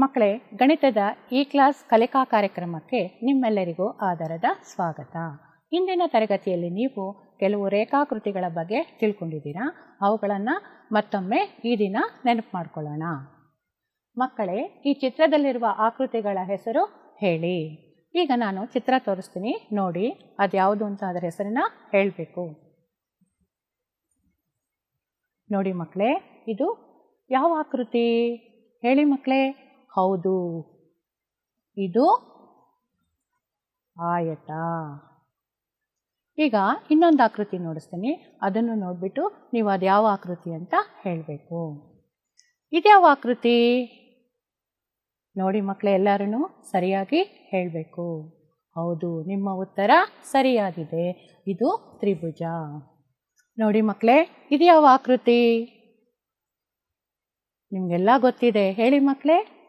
ಮಕ್ಕಳೇ, ಗಣಿತದ ಈ ಕ್ಲಾಸ್ ಕಲಿಕಾ ಕಾರ್ಯಕ್ರಮಕ್ಕೆ ನಿಮ್ಮೆಲ್ಲರಿಗೂ ಆಧಾರದ ಸ್ವಾಗತ. ಇಂದಿನ ತರಗತಿಯಲ್ಲಿ ನೀವು ಕೆಲವು ರೇಖಾಕೃತಿಗಳ ಬಗ್ಗೆ ತಿಳ್ಕೊಂಡಿದ್ದೀರಾ? ಅವುಗಳನ್ನು ಮತ್ತೊಮ್ಮೆ ಈ ದಿನ ನೆನಪು ಮಾಡ್ಕೊಳ್ಳೋಣ. ಮಕ್ಕಳೇ, ಈ ಚಿತ್ರದಲ್ಲಿರುವ ಆಕೃತಿಗಳ ಹೆಸರು ಹೇಳಿ. ಈಗ ನಾನು ಚಿತ್ರ ತೋರಿಸ್ತೀನಿ. ನೋಡಿ, ಅದ್ಯಾವುದು ಅಂತ ಅದರ ಹೆಸರನ್ನ ಹೇಳಬೇಕು. ನೋಡಿ ಮಕ್ಕಳೇ, ಇದು ಯಾವ ಆಕೃತಿ ಹೇಳಿ ಮಕ್ಕಳೇ. ಹೌದು. ಇದು ಆಯತ. ಈಗ ಇನ್ನೊಂದು ಆಕೃತಿ ನೋಡಿಸ್ತೀನಿ. ಅದನ್ನು ನೋಡಿಬಿಟ್ಟು ನೀವು ಅದು ಯಾವ ಆಕೃತಿ ಅಂತ ಹೇಳಬೇಕು. ಇದ್ಯಾವ ಆಕೃತಿ? ನೋಡಿ ಮಕ್ಕಳೇ ಎಲ್ಲರೂ ಸರಿಯಾಗಿ ಹೇಳಬೇಕು. ಹೌದು, ನಿಮ್ಮ ಉತ್ತರ ಸರಿಯಾಗಿದೆ. ಇದು ತ್ರಿಭುಜ. ನೋಡಿ ಮಕ್ಕಳೇ ಇದ್ಯಾವ ಆಕೃತಿ? ನಿಮಗೆಲ್ಲ ಗೊತ್ತಿದೆ. ಹೇಳಿ ಮಕ್ಕಳೇ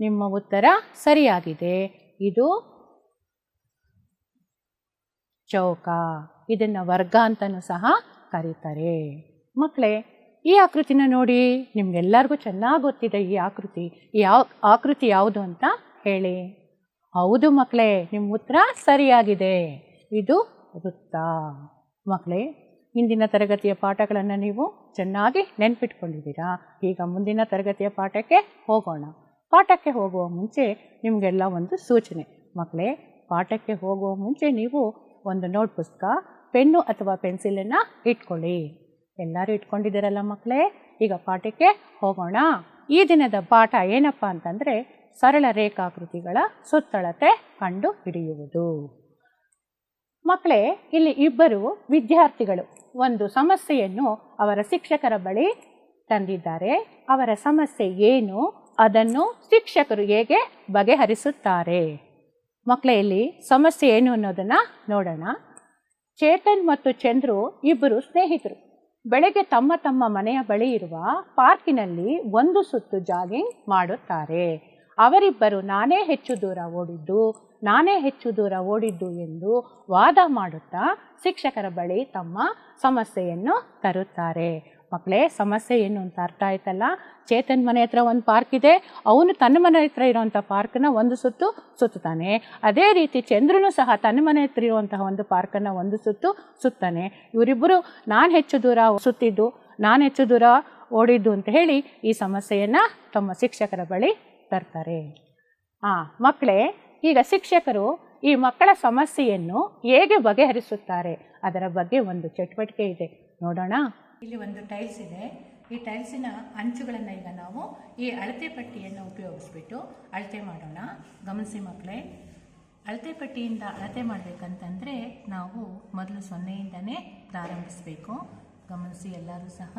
ನಿಮ್ಮ ಉತ್ತರ ಸರಿಯಾಗಿದೆ. ಇದು ಚೌಕ. ಇದನ್ನು ವರ್ಗ ಅಂತಲೂ ಸಹ ಕರೀತಾರೆ. ಮಕ್ಕಳೇ ಈ ಆಕೃತಿನ ನೋಡಿ ನಿಮ್ಗೆಲ್ಲರಿಗೂ ಚೆನ್ನಾಗಿ ಗೊತ್ತಿದೆ ಈ ಆಕೃತಿ. ಯಾವ, ಆಕೃತಿ ಯಾವುದು ಅಂತ ಹೇಳಿ. ಹೌದು ಮಕ್ಕಳೇ ನಿಮ್ಮ ಉತ್ತರ ಸರಿಯಾಗಿದೆ. ಇದು ವೃತ್ತ. ಮಕ್ಕಳೇ ಹಿಂದಿನ ತರಗತಿಯ ಪಾಠಗಳನ್ನು ನೀವು ಚೆನ್ನಾಗಿ ನೆನ್ಪಿಟ್ಕೊಂಡಿದ್ದೀರಾ. ಈಗ ಮುಂದಿನ ತರಗತಿಯ ಪಾಠಕ್ಕೆ ಹೋಗೋಣ. ಪಾಠಕ್ಕೆ ಹೋಗುವ ಮುಂಚೆ ನಿಮಗೆಲ್ಲ ಒಂದು ಸೂಚನೆ. ಮಕ್ಕಳೇ ಪಾಠಕ್ಕೆ ಹೋಗುವ ಮುಂಚೆ ನೀವು ಒಂದು ನೋಟ್ ಪುಸ್ತಕ, ಪೆನ್ನು ಅಥವಾ ಪೆನ್ಸಿಲನ್ನು ಇಟ್ಕೊಳ್ಳಿ. ಎಲ್ಲರೂ ಇಟ್ಕೊಂಡಿದ್ದೀರಲ್ಲ ಮಕ್ಕಳೇ ಈಗ ಪಾಠಕ್ಕೆ ಹೋಗೋಣ. ಈ ದಿನದ ಪಾಠ ಏನಪ್ಪ ಅಂತಂದರೆ ಸರಳ ರೇಖಾಕೃತಿಗಳ ಸುತ್ತಳತೆ ಕಂಡು ಹಿಡಿಯುವುದು. ಮಕ್ಕಳೇ ಇಲ್ಲಿ ಇಬ್ಬರು ವಿದ್ಯಾರ್ಥಿಗಳು ಒಂದು ಸಮಸ್ಯೆಯನ್ನು ಅವರ ಶಿಕ್ಷಕರ ಬಳಿ ತಂದಿದ್ದಾರೆ. ಅವರ ಸಮಸ್ಯೆ ಏನು? ಅದನ್ನು ಶಿಕ್ಷಕರು ಹೇಗೆ ಬಗೆಹರಿಸುತ್ತಾರೆ? ಮಕ್ಕಳೇ, ಇಲ್ಲಿ ಸಮಸ್ಯೆ ಏನು ಅನ್ನೋದನ್ನು ನೋಡೋಣ. ಚೇತನ್ ಮತ್ತು ಚಂದ್ರು ಇಬ್ಬರು ಸ್ನೇಹಿತರು. ಬೆಳಗ್ಗೆ ತಮ್ಮ ತಮ್ಮ ಮನೆಯ ಬಳಿ ಇರುವ ಪಾರ್ಕಿನಲ್ಲಿ ಒಂದು ಸುತ್ತು ಜಾಗಿಂಗ್ ಮಾಡುತ್ತಾರೆ. ಅವರಿಬ್ಬರು ನಾನೇ ಹೆಚ್ಚು ದೂರ ಓಡಿದ್ದು, ನಾನೇ ಹೆಚ್ಚು ದೂರ ಓಡಿದ್ದು ಎಂದು ವಾದ ಮಾಡುತ್ತಾ ಶಿಕ್ಷಕರ ಬಳಿ ತಮ್ಮ ಸಮಸ್ಯೆಯನ್ನು ತರುತ್ತಾರೆ. ಮಕ್ಕಳೇ, ಸಮಸ್ಯೆ ಏನು ಅಂತ ಅರ್ಥ ಆಯ್ತಲ್ಲ? ಚೇತನ್ ಮನೆ ಹತ್ರ ಒಂದು ಪಾರ್ಕ್ ಇದೆ. ಅವನು ತನ್ನ ಮನೆ ಹತ್ರ ಇರುವಂಥ ಪಾರ್ಕನ್ನು ಒಂದು ಸುತ್ತು ಸುತ್ತಾನೆ ಅದೇ ರೀತಿ ಚಂದ್ರನು ಸಹ ತನ್ನ ಮನೆ ಹತ್ರ ಇರುವಂತಹ ಒಂದು ಪಾರ್ಕನ್ನು ಒಂದು ಸುತ್ತು ಸುತ್ತಾನೆ. ಇವರಿಬ್ಬರು ನಾನು ಹೆಚ್ಚು ದೂರ ಸುತ್ತಿದ್ದು, ನಾನು ಹೆಚ್ಚು ದೂರ ಓಡಿದ್ದು ಅಂತ ಹೇಳಿ ಈ ಸಮಸ್ಯೆಯನ್ನು ತಮ್ಮ ಶಿಕ್ಷಕರ ಬಳಿ ತರ್ತಾರೆ. ಹಾಂ ಮಕ್ಕಳೇ, ಈಗ ಶಿಕ್ಷಕರು ಈ ಮಕ್ಕಳ ಸಮಸ್ಯೆಯನ್ನು ಹೇಗೆ ಬಗೆಹರಿಸುತ್ತಾರೆ? ಅದರ ಬಗ್ಗೆ ಒಂದು ಚಟುವಟಿಕೆ ಇದೆ. ನೋಡೋಣ. ಇಲ್ಲಿ ಒಂದು ಟೈಲ್ಸ್ ಇದೆ. ಈ ಟೈಲ್ಸಿನ ಅಂಚುಗಳನ್ನು ಈಗ ನಾವು ಈ ಅಳತೆ ಪಟ್ಟಿಯನ್ನು ಉಪಯೋಗಿಸ್ಬಿಟ್ಟು ಅಳತೆ ಮಾಡೋಣ. ಗಮನಿಸಿ ಮಕ್ಕಳೇ. ಅಳತೆ ಪಟ್ಟಿಯಿಂದ ಅಳತೆ ಮಾಡಬೇಕಂತಂದರೆ ನಾವು ಮೊದಲು ಸೊನ್ನೆಯಿಂದನೇ ಪ್ರಾರಂಭಿಸಬೇಕು. ಗಮನಿಸಿ ಎಲ್ಲರೂ ಸಹ.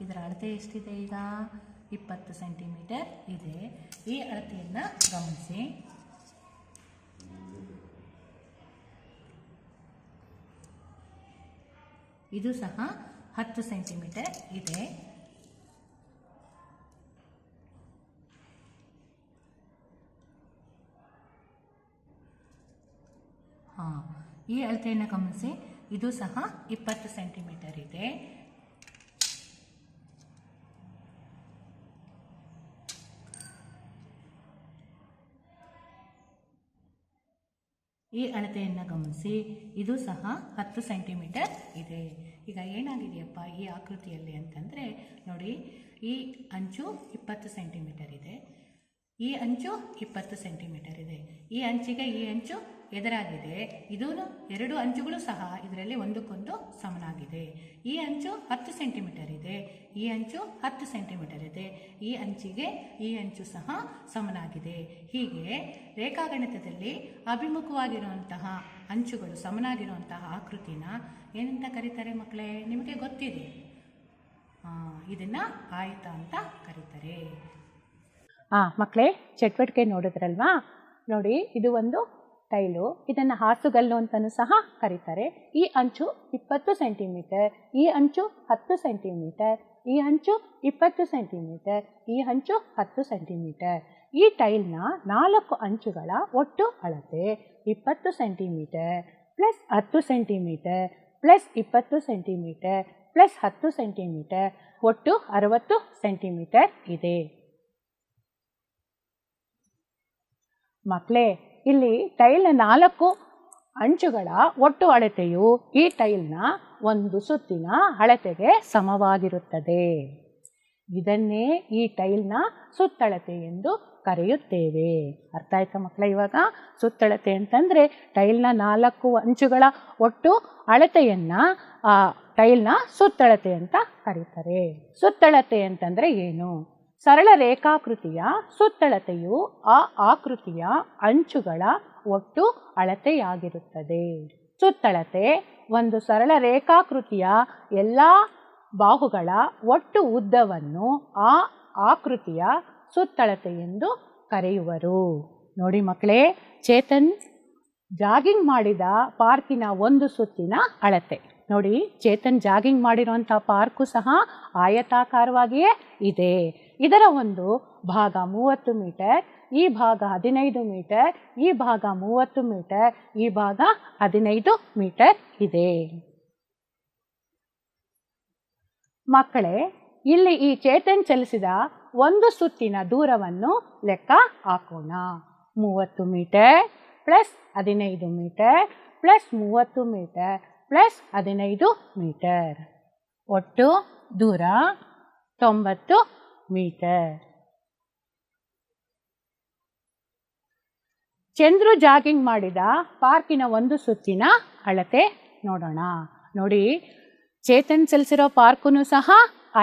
ಇದರ ಅಳತೆ ಎಷ್ಟಿದೆ ಈಗ? ಇಪ್ಪತ್ತು ಸೆಂಟಿಮೀಟರ್ ಇದೆ. ಈ ಅಳತೆಯನ್ನು ಗಮನಿಸಿ. ಇದು ಸಹ ಹತ್ತು ಸೆಂಟಿಮೀಟರ್ ಇದೆ. ಹಾಂ ಈ ಅಳತೆಯನ್ನು ಗಮನಿಸಿ. ಇದು ಸಹ ಇಪ್ಪತ್ತು ಸೆಂಟಿಮೀಟರ್ ಇದೆ. ಈ ಅಳತೆಯನ್ನು ಗಮನಿಸಿ. ಇದು ಸಹ ಹತ್ತು ಸೆಂಟಿಮೀಟರ್ ಇದೆ. ಈಗ ಏನಾಗಿದೆಯಪ್ಪ ಈ ಆಕೃತಿಯಲ್ಲಿ ಅಂತಂದರೆ ನೋಡಿ, ಈ ಅಂಚು ಇಪ್ಪತ್ತು ಸೆಂಟಿಮೀಟರ್ ಇದೆ. ಈ ಅಂಚು ಇಪ್ಪತ್ತು ಸೆಂಟಿಮೀಟರ್ ಇದೆ. ಈ ಅಂಚಿಗೆ ಈ ಅಂಚು ಎದುರಾಗಿದೆ. ಇದೂ ಎರಡು ಅಂಚುಗಳು ಸಹ ಇದರಲ್ಲಿ ಒಂದಕ್ಕೊಂದು ಸಮನಾಗಿದೆ. ಈ ಅಂಚು ಹತ್ತು ಸೆಂಟಿಮೀಟರ್ ಇದೆ. ಈ ಅಂಚು ಹತ್ತು ಸೆಂಟಿಮೀಟರ್ ಇದೆ. ಈ ಅಂಚಿಗೆ ಈ ಅಂಚು ಸಹ ಸಮನಾಗಿದೆ. ಹೀಗೆ ರೇಖಾಗಣಿತದಲ್ಲಿ ಅಭಿಮುಖವಾಗಿರುವಂತಹ ಅಂಚುಗಳು ಸಮನಾಗಿರುವಂತಹ ಆಕೃತಿನ ಏನಂತ ಕರೀತಾರೆ ಮಕ್ಕಳೇ? ನಿಮಗೆ ಗೊತ್ತಿದೆ. ಇದನ್ನು ಆಯತ ಅಂತ ಕರೀತಾರೆ. ಹಾಂ ಮಕ್ಕಳೇ ಚಟುವಟಿಕೆ ನೋಡಿದ್ರಲ್ವಾ? ನೋಡಿ, ಇದು ಒಂದು ಟೈಲು. ಇದನ್ನು ಹಾಸುಗಲ್ಲು ಅಂತಲೂ ಸಹ ಕರೀತಾರೆ. ಈ ಅಂಚು ಇಪ್ಪತ್ತು ಸೆಂಟಿಮೀಟರ್. ಈ ಅಂಚು ಹತ್ತು ಸೆಂಟಿಮೀಟರ್. ಈ ಅಂಚು ಇಪ್ಪತ್ತು ಸೆಂಟಿಮೀಟರ್. ಈ ಅಂಚು ಹತ್ತು ಸೆಂಟಿಮೀಟರ್. ಈ ಟೈಲ್ನ ನಾಲ್ಕು ಅಂಚುಗಳ ಒಟ್ಟು ಅಳತೆ. ಇಪ್ಪತ್ತು ಸೆಂಟಿಮೀಟರ್ ಪ್ಲಸ್ ಹತ್ತು ಸೆಂಟಿಮೀಟರ್ ಪ್ಲಸ್ ಇಪ್ಪತ್ತು ಸೆಂಟಿಮೀಟರ್ ಪ್ಲಸ್ ಹತ್ತು ಸೆಂಟಿಮೀಟರ್ ಒಟ್ಟು ಅರವತ್ತು ಸೆಂಟಿಮೀಟರ್ ಇದೆ. ಮಕ್ಕಳೇ ಇಲ್ಲಿ ಟೈಲ್ನ ನಾಲ್ಕು ಅಂಚುಗಳ ಒಟ್ಟು ಅಳತೆಯು ಈ ಟೈಲ್ನ ಒಂದು ಸುತ್ತಿನ ಅಳತೆಗೆ ಸಮವಾಗಿರುತ್ತದೆ. ಇದನ್ನೇ ಈ ಟೈಲ್ನ ಸುತ್ತಳತೆ ಎಂದು ಕರೆಯುತ್ತೇವೆ. ಅರ್ಥ ಆಯ್ತಾ ಮಕ್ಕಳ ಇವಾಗ? ಸುತ್ತಳತೆ ಅಂತಂದರೆ ಟೈಲ್ನ ನಾಲ್ಕು ಅಂಚುಗಳ ಒಟ್ಟು ಅಳತೆಯನ್ನು ಆ ಟೈಲ್ನ ಸುತ್ತಳತೆ ಅಂತ ಕರೀತಾರೆ. ಸುತ್ತಳತೆ ಅಂತಂದರೆ ಏನು? ಸರಳ ರೇಖಾಕೃತಿಯ ಸುತ್ತಳತೆಯು ಆ ಆಕೃತಿಯ ಅಂಚುಗಳ ಒಟ್ಟು ಅಳತೆಯಾಗಿರುತ್ತದೆ. ಸುತ್ತಳತೆ ಒಂದು ಸರಳ ರೇಖಾಕೃತಿಯ ಎಲ್ಲ ಬಾಹುಗಳ ಒಟ್ಟು ಉದ್ದವನ್ನು ಆ ಆಕೃತಿಯ ಸುತ್ತಳತೆ ಎಂದು ಕರೆಯುವರು. ನೋಡಿ ಮಕ್ಕಳೇ, ಚೇತನ್ ಜಾಗಿಂಗ್ ಮಾಡಿದ ಪಾರ್ಕಿನ ಒಂದು ಸುತ್ತಿನ ಅಳತೆ. ನೋಡಿ, ಚೇತನ್ ಜಾಗಿಂಗ್ ಮಾಡಿರುವಂಥ ಪಾರ್ಕು ಸಹ ಆಯತಾಕಾರವಾಗಿಯೇ ಇದೆ. ಇದರ ಒಂದು ಭಾಗ ಮೂವತ್ತು ಮೀಟರ್, ಈ ಭಾಗ ಹದಿನೈದು ಮೀಟರ್, ಈ ಭಾಗ ಮೂವತ್ತು ಮೀಟರ್, ಈ ಭಾಗ ಹದಿನೈದು ಮೀಟರ್ ಇದೆ. ಮಕ್ಕಳೇ, ಇಲ್ಲಿ ಈ ಚೇತನ್ ಚಲಿಸಿದ ಒಂದು ಸುತ್ತಿನ ದೂರವನ್ನು ಲೆಕ್ಕ ಹಾಕೋಣ. ಮೂವತ್ತು ಮೀಟರ್ ಪ್ಲಸ್ ಹದಿನೈದು ಮೀಟರ್ ಪ್ಲಸ್ ಮೂವತ್ತು ಮೀಟರ್ ಪ್ಲಸ್ ಹದಿನೈದು ಮೀಟರ್. ಒಟ್ಟು ದೂರ ತೊಂಬತ್ತು ಮೀಟರ್ ಚಂದ್ರು ಜಾಗಿಂಗ್ ಮಾಡಿದ ಪಾರ್ಕಿನ ಒಂದು ಸುತ್ತಿನ ಅಳತೆ ನೋಡೋಣ. ನೋಡಿ, ಚೇತನ್ ಚಲಿಸಿರೋ ಪಾರ್ಕು ಸಹ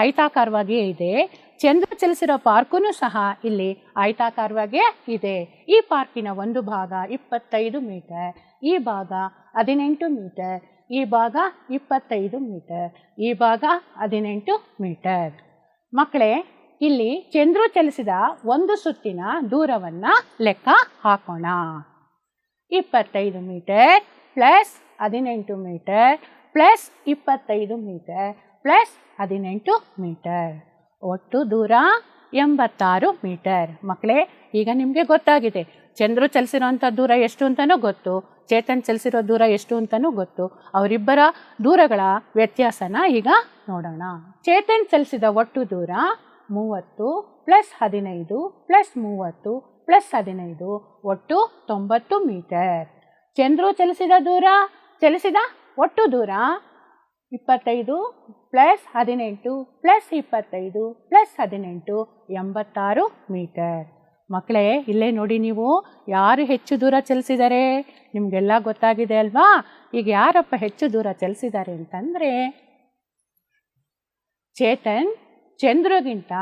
ಆಯ್ತಾಕಾರವಾಗಿಯೇ ಇದೆ. ಚಂದ್ರ ಚಲಿಸಿರೋ ಪಾರ್ಕು ಸಹ ಇಲ್ಲಿ ಆಯತಾಕಾರವಾಗಿಯೇ ಇದೆ. ಈ ಪಾರ್ಕಿನ ಒಂದು ಭಾಗ ಇಪ್ಪತ್ತೈದು ಮೀಟರ್ ಈ ಭಾಗ ಹದಿನೆಂಟು ಮೀಟರ್ ಈ ಭಾಗ ಇಪ್ಪತ್ತೈದು ಮೀಟರ್ ಈ ಭಾಗ ಹದಿನೆಂಟು ಮೀಟರ್ ಮಕ್ಕಳೇ ಇಲ್ಲಿ ಚಂದ್ರು ಚಲಿಸಿದ ಒಂದು ಸುತ್ತಿನ ದೂರವನ್ನು ಲೆಕ್ಕ ಹಾಕೋಣ. ಇಪ್ಪತ್ತೈದು ಮೀಟರ್ ಪ್ಲಸ್ ಹದಿನೆಂಟು ಮೀಟರ್ ಪ್ಲಸ್ ಇಪ್ಪತ್ತೈದು ಮೀಟರ್ ಪ್ಲಸ್ ಹದಿನೆಂಟು ಮೀಟರ್. ಒಟ್ಟು ದೂರ ಎಂಬತ್ತಾರು ಮೀಟರ್. ಮಕ್ಕಳೇ ಈಗ ನಿಮಗೆ ಗೊತ್ತಾಗಿದೆ. ಚಂದ್ರು ಚಲಿಸಿರೋಂಥ ದೂರ ಎಷ್ಟು ಅಂತಲೂ ಗೊತ್ತು. ಚೇತನ್ ಚಲಿಸಿರೋ ದೂರ ಎಷ್ಟು ಅಂತಲೂ ಗೊತ್ತು. ಅವರಿಬ್ಬರ ದೂರಗಳ ವ್ಯತ್ಯಾಸನ ಈಗ ನೋಡೋಣ. ಚೇತನ್ ಚಲಿಸಿದ ಒಟ್ಟು ದೂರ ಮೂವತ್ತು ಪ್ಲಸ್ ಹದಿನೈದು ಪ್ಲಸ್ ಮೂವತ್ತು ಪ್ಲಸ್ ಹದಿನೈದು ಒಟ್ಟು ತೊಂಬತ್ತು ಮೀಟರ್. ಚಂದ್ರು ಚಲಿಸಿದ ದೂರ? ಚಲಿಸಿದ? ಒಟ್ಟು ದೂರ? ಇಪ್ಪತ್ತೈದು ಪ್ಲಸ್ ಹದಿನೆಂಟು ಪ್ಲಸ್ ಇಪ್ಪತ್ತೈದು ಪ್ಲಸ್ ಹದಿನೆಂಟು ಎಂಬತ್ತಾರು ಮೀಟರ್. ಮಕ್ಕಳೇ, ಇಲ್ಲೇ ನೋಡಿ ನೀವು, ಯಾರು ಹೆಚ್ಚು ದೂರ ಚಲಿಸಿದ್ದಾರೆ ನಿಮಗೆಲ್ಲ ಗೊತ್ತಾಗಿದೆ ಅಲ್ವಾ? ಈಗ ಯಾರಪ್ಪ ಹೆಚ್ಚು ದೂರ ಚಲಿಸಿದ್ದಾರೆ ಅಂತಂದರೆ, ಚೇತನ್ ಚಂದ್ರಗಿಂತ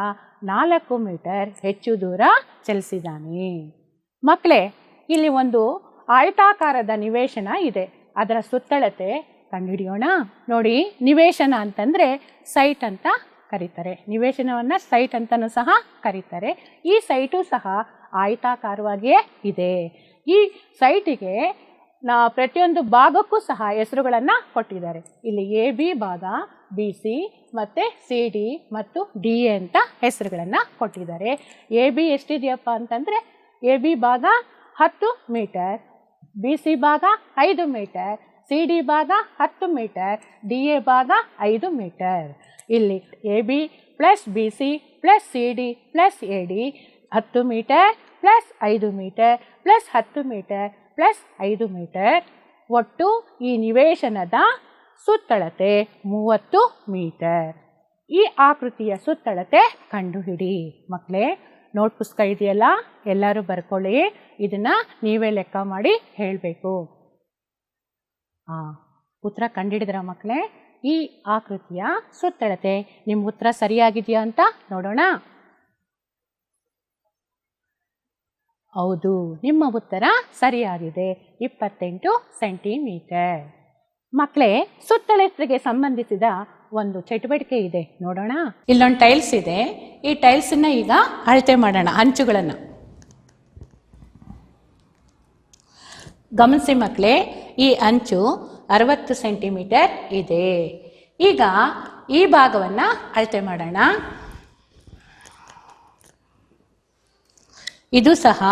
ನಾಲ್ಕು ಮೀಟರ್ ಹೆಚ್ಚು ದೂರ ಚಲಿಸಿದ್ದಾನೆ ಮಕ್ಕಳೇ ಇಲ್ಲಿ ಒಂದು ಆಯತಾಕಾರದ ನಿವೇಶನ ಇದೆ. ಅದರ ಸುತ್ತಳತೆ ಕಂಡುಹಿಡಿಯೋಣ. ನೋಡಿ, ನಿವೇಶನ ಅಂತಂದರೆ ಸೈಟ್ ಅಂತ ಕರೀತಾರೆ. ನಿವೇಶನವನ್ನು ಸೈಟ್ ಅಂತಲೂ ಸಹ ಕರೀತಾರೆ. ಈ ಸೈಟು ಸಹ ಆಯತಾಕಾರವಾಗಿಯೇ ಇದೆ. ಈ ಸೈಟಿಗೆ ನಾ ಪ್ರತಿಯೊಂದು ಭಾಗಕ್ಕೂ ಸಹ ಹೆಸರುಗಳನ್ನು ಕೊಟ್ಟಿದ್ದಾರೆ. ಇಲ್ಲಿ ಎ ಬಿ ಭಾಗ ಬಿ ಸಿ ಮತ್ತು ಸಿ ಡಿ ಮತ್ತು ಡಿ ಎ ಅಂತ ಹೆಸರುಗಳನ್ನು ಕೊಟ್ಟಿದ್ದಾರೆ. ಎ ಬಿ ಎಷ್ಟಿದೆಯಪ್ಪ ಅಂತಂದರೆ ಎ ಬಿ ಭಾಗ ಹತ್ತು ಮೀಟರ್ ಬಿ ಸಿ ಭಾಗ ಐದು ಮೀಟರ್ ಸಿ ಡಿ ಭಾಗ ಹತ್ತು ಮೀಟರ್ ಡಿ ಎ ಭಾಗ ಐದು ಮೀಟರ್. ಇಲ್ಲಿ A B plus B C plus C D plus A D ಹತ್ತು ಮೀಟರ್ ಪ್ಲಸ್ ಐದು ಮೀಟರ್ ಪ್ಲಸ್ ಹತ್ತು ಮೀಟರ್ ಪ್ಲಸ್ ಐದು ಮೀಟರ್ ಒಟ್ಟು ಈ ನಿವೇಶನದ ಸುತ್ತಳತೆ ಮೂವತ್ತು ಮೀಟರ್ ಈ ಆಕೃತಿಯ ಸುತ್ತಳತೆ ಕಂಡುಹಿಡಿ. ಮಕ್ಕಳೇ ನೋಟ್ ಪುಸ್ತಕ ಇದೆಯಲ್ಲ? ಎಲ್ಲರೂ ಬರ್ಕೊಳ್ಳಿ. ಇದನ್ನು ನೀವೇ ಲೆಕ್ಕ ಮಾಡಿ ಹೇಳಬೇಕು. ಹಾಂ ಉತ್ತರ ಕಂಡಿಡಿದ್ರ ಮಕ್ಕಳೇ ಈ ಆಕೃತಿಯ ಸುತ್ತಳತೆ ನಿಮ್ಮ ಉತ್ತರ ಸರಿಯಾಗಿದೆಯಾ ಅಂತ ನೋಡೋಣ. ಹೌದು, ನಿಮ್ಮ ಉತ್ತರ ಸರಿಯಾಗಿದೆ. ಇಪ್ಪತ್ತೆಂಟು ಸೆಂಟಿಮೀಟರ್. ಮಕ್ಕಳೇ ಸುತ್ತಳತೆಗೆ ಸಂಬಂಧಿಸಿದ ಒಂದು ಚಟುವಟಿಕೆ ಇದೆ. ನೋಡೋಣ. ಇಲ್ಲೊಂದು ಟೈಲ್ಸ್ ಇದೆ. ಈ ಟೈಲ್ಸನ್ನ ಈಗ ಅಳತೆ ಮಾಡೋಣ, ಅಂಚುಗಳನ್ನು. ಗಮನಿಸಿ ಮಕ್ಕಳೇ ಈ ಅಂಚು ಅರವತ್ತು ಸೆಂಟಿಮೀಟರ್ ಇದೆ. ಈಗ ಈ ಭಾಗವನ್ನು ಅಳತೆ ಮಾಡೋಣ. ಇದು ಸಹ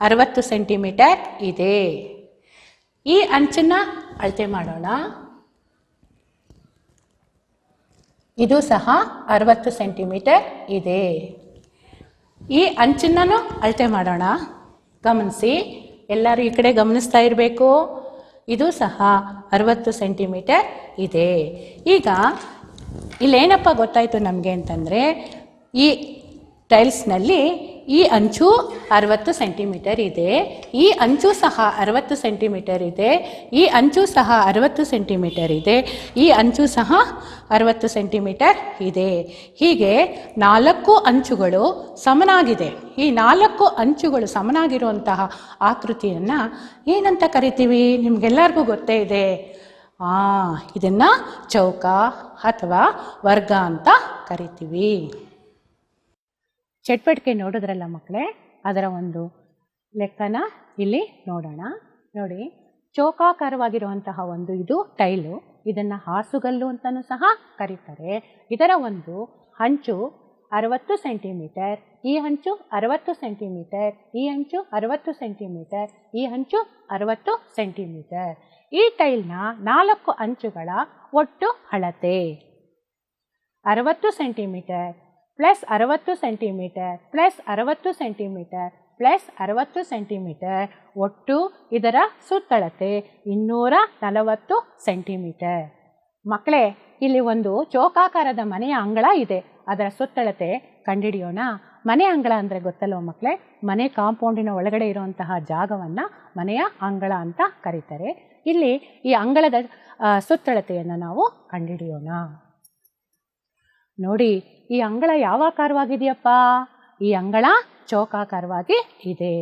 ಅರವತ್ತು ಸೆಂಟಿಮೀಟರ್ ಇದೆ. ಈ ಅಂಚನ್ನು ಅಳತೆ ಮಾಡೋಣ. ಇದು ಸಹ ಅರವತ್ತು ಸೆಂಟಿಮೀಟರ್ ಇದೆ. ಈ ಅಂಚನ್ನು ಅಳತೆ ಮಾಡೋಣ. ಗಮನಿಸಿ, ಎಲ್ಲರೂ ಈ ಕಡೆ ಗಮನಿಸ್ತಾ ಇರಬೇಕು. ಇದು ಸಹ ಅರವತ್ತು ಸೆಂಟಿಮೀಟರ್ ಇದೆ. ಈಗ, ಇಲ್ಲೇನಪ್ಪ ಗೊತ್ತಾಯಿತು ನಮಗೆ ಅಂತಂದರೆ, ಈ ಟೈಲ್ಸ್ನಲ್ಲಿ ಈ ಅಂಚು ಅರವತ್ತು ಸೆಂಟಿಮೀಟರ್ ಇದೆ. ಈ ಅಂಚು ಸಹ ಅರವತ್ತು ಸೆಂಟಿಮೀಟರ್ ಇದೆ. ಈ ಅಂಚು ಸಹ ಅರವತ್ತು ಸೆಂಟಿಮೀಟರ್ ಇದೆ. ಈ ಅಂಚು ಸಹ ಅರವತ್ತು ಸೆಂಟಿಮೀಟರ್ ಇದೆ. ಹೀಗೆ ನಾಲ್ಕು ಅಂಚುಗಳು ಸಮನಾಗಿದೆ. ಈ ನಾಲ್ಕು ಅಂಚುಗಳು ಸಮನಾಗಿರುವಂತಹ ಆಕೃತಿಯನ್ನು ಏನಂತ ಕರಿತೀವಿ? ನಿಮಗೆಲ್ಲರಿಗೂ ಗೊತ್ತೇ ಇದೆ. ಆ, ಇದನ್ನು ಚೌಕ ಅಥವಾ ವರ್ಗ ಅಂತ ಕರಿತೀವಿ. ಚಟ್ಪಟಿಕೆ ನೋಡಿದ್ರಲ್ಲ ಮಕ್ಕಳೇ ಅದರ ಒಂದು ಲೆಕ್ಕನ ಇಲ್ಲಿ ನೋಡೋಣ. ನೋಡಿ, ಚೌಕಾಕಾರವಾಗಿರುವಂತಹ ಒಂದು ಇದು ಟೈಲು. ಇದನ್ನು ಹಾಸುಗಲ್ಲು ಅಂತಲೂ ಸಹ ಕರೀತಾರೆ. ಇದರ ಒಂದು ಹಂಚು ಅರವತ್ತು ಸೆಂಟಿಮೀಟರ್, ಈ ಹಂಚು ಅರವತ್ತು ಸೆಂಟಿಮೀಟರ್, ಈ ಹಂಚು ಅರವತ್ತು ಸೆಂಟಿಮೀಟರ್, ಈ ಹಂಚು ಅರವತ್ತು ಸೆಂಟಿಮೀಟರ್. ಈ ಟೈಲ್ನ ನಾಲ್ಕು ಅಂಚುಗಳ ಒಟ್ಟು ಅಳತೆ. ಅರವತ್ತು ಸೆಂಟಿಮೀಟರ್ ಪ್ಲಸ್ ಅರವತ್ತು ಸೆಂಟಿಮೀಟರ್ ಪ್ಲಸ್ ಅರವತ್ತು ಸೆಂಟಿಮೀಟರ್ ಪ್ಲಸ್ ಅರವತ್ತು ಸೆಂಟಿಮೀಟರ್ ಒಟ್ಟು ಇದರ ಸುತ್ತಳತೆ ಇನ್ನೂರ ನಲವತ್ತು ಸೆಂಟಿಮೀಟರ್ ಮಕ್ಕಳೇ, ಇಲ್ಲಿ ಒಂದು ಚೌಕಾಕಾರದ ಮನೆಯ ಅಂಗಳ ಇದೆ. ಅದರ ಸುತ್ತಳತೆ ಕಂಡಿಡಿಯೋಣ ಮನೆ ಅಂಗಳ ಅಂದರೆ ಗೊತ್ತಲ್ವ ಮಕ್ಕಳೇ? ಮನೆ ಕಾಂಪೌಂಡಿನ ಒಳಗಡೆ ಇರುವಂತಹ ಜಾಗವನ್ನು ಮನೆಯ ಅಂಗಳ ಅಂತ ಕರೀತಾರೆ. ಇಲ್ಲಿ ಈ ಅಂಗಳದ ಸುತ್ತಳತೆಯನ್ನು ನಾವು ಕಂಡಿಡಿಯೋಣ ನೋಡಿ ಈ ಅಂಗಳ ಯಾವ ಆಕಾರವಾಗಿದೆಯಪ್ಪ? ಈ ಅಂಗಳ ಚೌಕಾಕಾರವಾಗಿ ಇದೆ.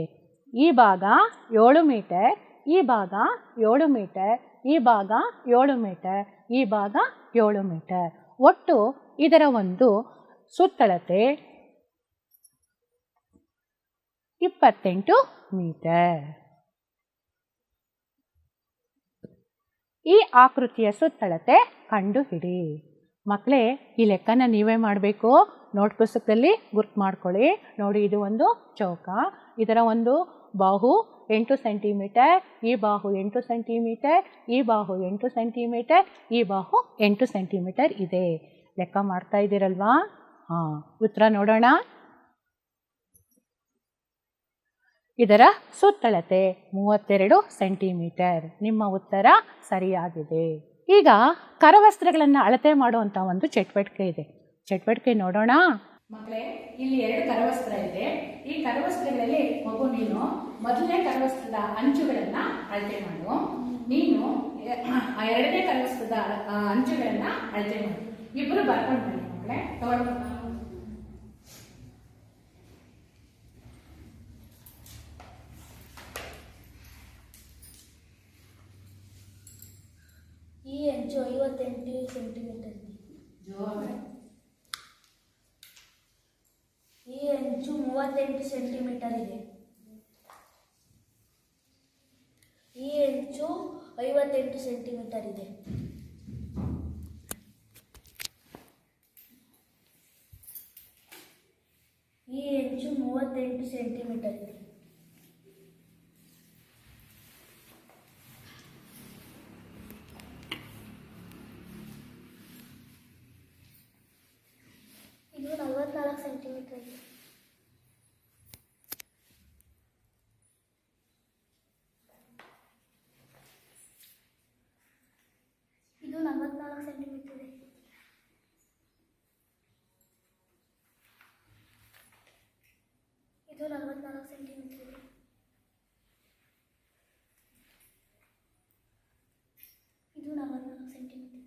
ಈ ಭಾಗ ಏಳು ಮೀಟರ್, ಈ ಭಾಗ ಏಳು ಮೀಟರ್, ಈ ಭಾಗ ಏಳು ಮೀಟರ್, ಈ ಭಾಗ ಏಳು ಮೀಟರ್. ಒಟ್ಟು ಇದರ ಒಂದು ಸುತ್ತಳತೆ ಇಪ್ಪತ್ತೆಂಟು ಮೀಟರ್. ಈ ಆಕೃತಿಯ ಸುತ್ತಳತೆ ಕಂಡುಹಿಡಿ. ಮಕ್ಕಳೇ ಈ ಲೆಕ್ಕನ ನೀವೇ ಮಾಡಬೇಕು. ನೋಟ್ ಪುಸ್ತಕದಲ್ಲಿ ಗುರ್ತು ಮಾಡ್ಕೊಳ್ಳಿ. ನೋಡಿ, ಇದು ಒಂದು ಚೌಕ. ಇದರ ಒಂದು ಬಾಹು ಎಂಟು ಸೆಂಟಿಮೀಟರ್, ಈ ಬಾಹು ಎಂಟು ಸೆಂಟಿಮೀಟರ್, ಈ ಬಾಹು ಎಂಟು ಸೆಂಟಿಮೀಟರ್, ಈ ಬಾಹು ಎಂಟು ಸೆಂಟಿಮೀಟರ್ ಇದೆ. ಲೆಕ್ಕ ಮಾಡ್ತಾ ಇದ್ದೀರಲ್ವಾ? ಹಾಂ, ಉತ್ತರ ನೋಡೋಣ. ಇದರ ಸುತ್ತಳತೆ ಮೂವತ್ತೆರಡು ಸೆಂಟಿಮೀಟರ್. ನಿಮ್ಮ ಉತ್ತರ ಸರಿಯಾಗಿದೆ. ಈಗ ಕರವಸ್ತ್ರಗಳನ್ನು ಅಳತೆ ಮಾಡುವಂಥ ಒಂದು ಚಟುವಟಿಕೆ ಇದೆ. ಚಟುವಟಿಕೆ ನೋಡೋಣ. ಮಕ್ಕಳೇ ಇಲ್ಲಿ ಎರಡು ಕರವಸ್ತ್ರ ಇದೆ. ಈ ಕರವಸ್ತ್ರಗಳಲ್ಲಿ ಮಗು, ನೀನು ಮೊದಲನೇ ಕರವಸ್ತ್ರದ ಅಂಚುಗಳನ್ನ ಅಳತೆ ಮಾಡು. ನೀನು ಎರಡನೇ ಕರವಸ್ತ್ರದ ಅಂಚುಗಳನ್ನ ಅಳತೆ ಮಾಡು. ಇಬ್ಬರು ಬರ್ಕೊಂಡು ಮಕ್ಕಳೇ ತಗೊಂಡು ಈ ಅಂಚು ಐವತ್ತೆಂಟು ಸೆಂಟಿಮೀಟರ್ ಇದೆ. ಈ ಅಂಚು ಮೂವತ್ತೆಂಟು ಸೆಂಟಿಮೀಟರ್ ಇದೆ. ಈ ಅಂಚು ಐವತ್ತೆಂಟು ಸೆಂಟಿಮೀಟರ್ ಇದೆ. ಈ ಅಂಚು ಮೂವತ್ತೆಂಟು ಸೆಂಟಿಮೀಟರ್ ಇದು ನಲವತ್ನಾಲ್ಕು ಸೆಂಟಿಮೀಟರ್ ಇದೆ ಇದು ನಲವತ್ನಾಲ್ಕು ಸೆಂಟಿಮೀಟರ್ ಇದೆ ಇದು ನಲವತ್ನಾಲ್ಕು ಸೆಂಟಿಮೀಟರ್. ಇದೆ ಇದು ನಲವತ್ನಾಲ್ಕು ಸೆಂಟಿಮೀಟರ್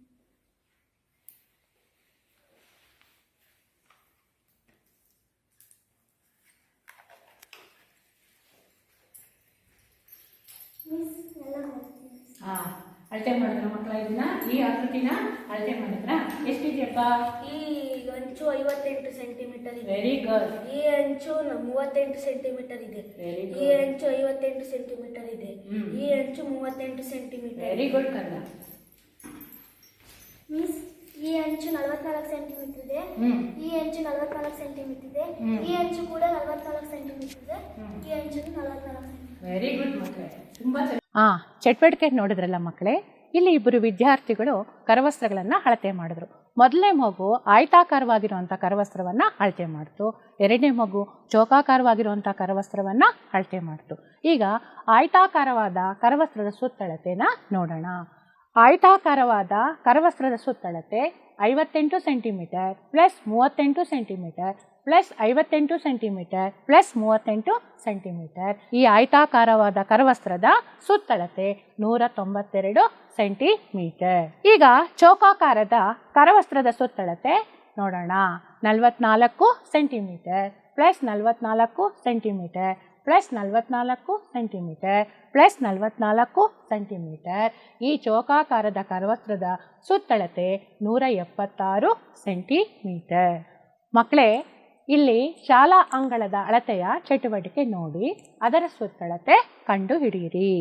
ಅಳತೆ ಮಾಡಿದ್ರ ಮಕ್ಕಳ ಇದನ್ನ? ಈ ಆಕೃತಿನ ಅಳತೆ ಮಾಡಿದ್ರ? ಎಷ್ಟಿದೆಯಪ್ಪ? ಈ ಅಂಚು ಐವತ್ತೆಂಟು ಸೆಂಟಿಮೀಟರ್ ಇದೆ. ವೆರಿ ಗುಡ್ ಈ ಅಂಚು ಮೂವತ್ತೆಂಟು ಸೆಂಟಿಮೀಟರ್ ಇದೆ. ಈ ಅಂಚು ಐವತ್ತೆಂಟು ಸೆಂಟಿಮೀಟರ್ ಇದೆ. ಹ್ಮ್. ಈ ಅಂಚು ಮೂವತ್ತೆಂಟು centimetre very good Kannada. Means ಈ ಅಂಚು ನಲವತ್ನಾಲ್ಕು ಸೆಂಟಿಮೀಟರ್ ಇದೆ. ಹ್ಮ್. ಈ ಅಂಚು ನಲವತ್ನಾಲ್ಕು ಸೆಂಟಿಮೀಟರ್ ಇದೆ. ಹ್ಮ್. ಈ ಅಂಚು ಕೂಡ ನಲವತ್ನಾಲ್ಕು ಸೆಂಟಿಮೀಟರ್ ಇದೆ. ಹ್ಮ್. ಈ ಅಂಚು ನಲವತ್ನಾಲ್ಕು ಸೆಂಟಿಮೀಟರ್ ವೆರಿ ಗುಡ್ ಮಕ್ಕಳೇ. ತುಂಬಾ ಆ ಚಟುವಟಿಕೆ ನೋಡಿದ್ರಲ್ಲ ಮಕ್ಕಳೇ? ಇಲ್ಲಿ ಇಬ್ಬರು ವಿದ್ಯಾರ್ಥಿಗಳು ಕರವಸ್ತ್ರಗಳನ್ನ ಅಳತೆ ಮಾಡಿದ್ರು. ಮೊದಲನೇ ಮಗು ಆಯ್ತಾಕಾರವಾಗಿರುವಂಥ ಕರವಸ್ತ್ರವನ್ನು ಅಳತೆ ಮಾಡ್ತು. ಎರಡನೇ ಮಗು ಚೌಕಾಕಾರವಾಗಿರುವಂಥ ಕರವಸ್ತ್ರವನ್ನು ಅಳತೆ ಮಾಡ್ತು. ಈಗ ಆಯತಾಕಾರವಾದ ಕರವಸ್ತ್ರದ ಸುತ್ತಳತೆನ ನೋಡೋಣ. ಆಯತಾಕಾರವಾದ ಕರವಸ್ತ್ರದ ಸುತ್ತಳತೆ ಐವತ್ತೆಂಟು ಸೆಂಟಿಮೀಟರ್ ಪ್ಲಸ್ ಮೂವತ್ತೆಂಟು ಸೆಂಟಿಮೀಟರ್ ಪ್ಲಸ್ ಐವತ್ತೆಂಟು ಸೆಂಟಿಮೀಟರ್ ಪ್ಲಸ್ ಮೂವತ್ತೆಂಟು ಸೆಂಟಿಮೀಟರ್ ಈ ಆಯತಾಕಾರವಾದ ಕರವಸ್ತ್ರದ ಸುತ್ತಳತೆ ನೂರ ತೊಂಬತ್ತೆರಡು ಸೆಂಟಿಮೀಟರ್ ಈಗ ಚೌಕಾಕಾರದ ಕರವಸ್ತ್ರದ ಸುತ್ತಳತೆ ನೋಡೋಣ. ನಲವತ್ನಾಲ್ಕು ಸೆಂಟಿಮೀಟರ್ ಪ್ಲಸ್ ನಲವತ್ನಾಲ್ಕು ಸೆಂಟಿಮೀಟರ್ ಪ್ಲಸ್ ನಲವತ್ನಾಲ್ಕು ಸೆಂಟಿಮೀಟರ್ ಪ್ಲಸ್ ನಲವತ್ನಾಲ್ಕು ಸೆಂಟಿಮೀಟರ್ ಈ ಚೌಕಾಕಾರದ ಕರವಸ್ತ್ರದ ಸುತ್ತಳತೆ ನೂರ ಎಪ್ಪತ್ತಾರು ಸೆಂಟಿಮೀಟರ್ ಮಕ್ಕಳೇ ಇಲ್ಲಿ ಶಾಲಾ ಅಂಗಳದ ಅಳತೆಯ ಚಟುವಟಿಕೆ ನೋಡಿ, ಅದರ ಸುತ್ತಳತೆ ಕಂಡು ಹಿಡಿಯಿರಿ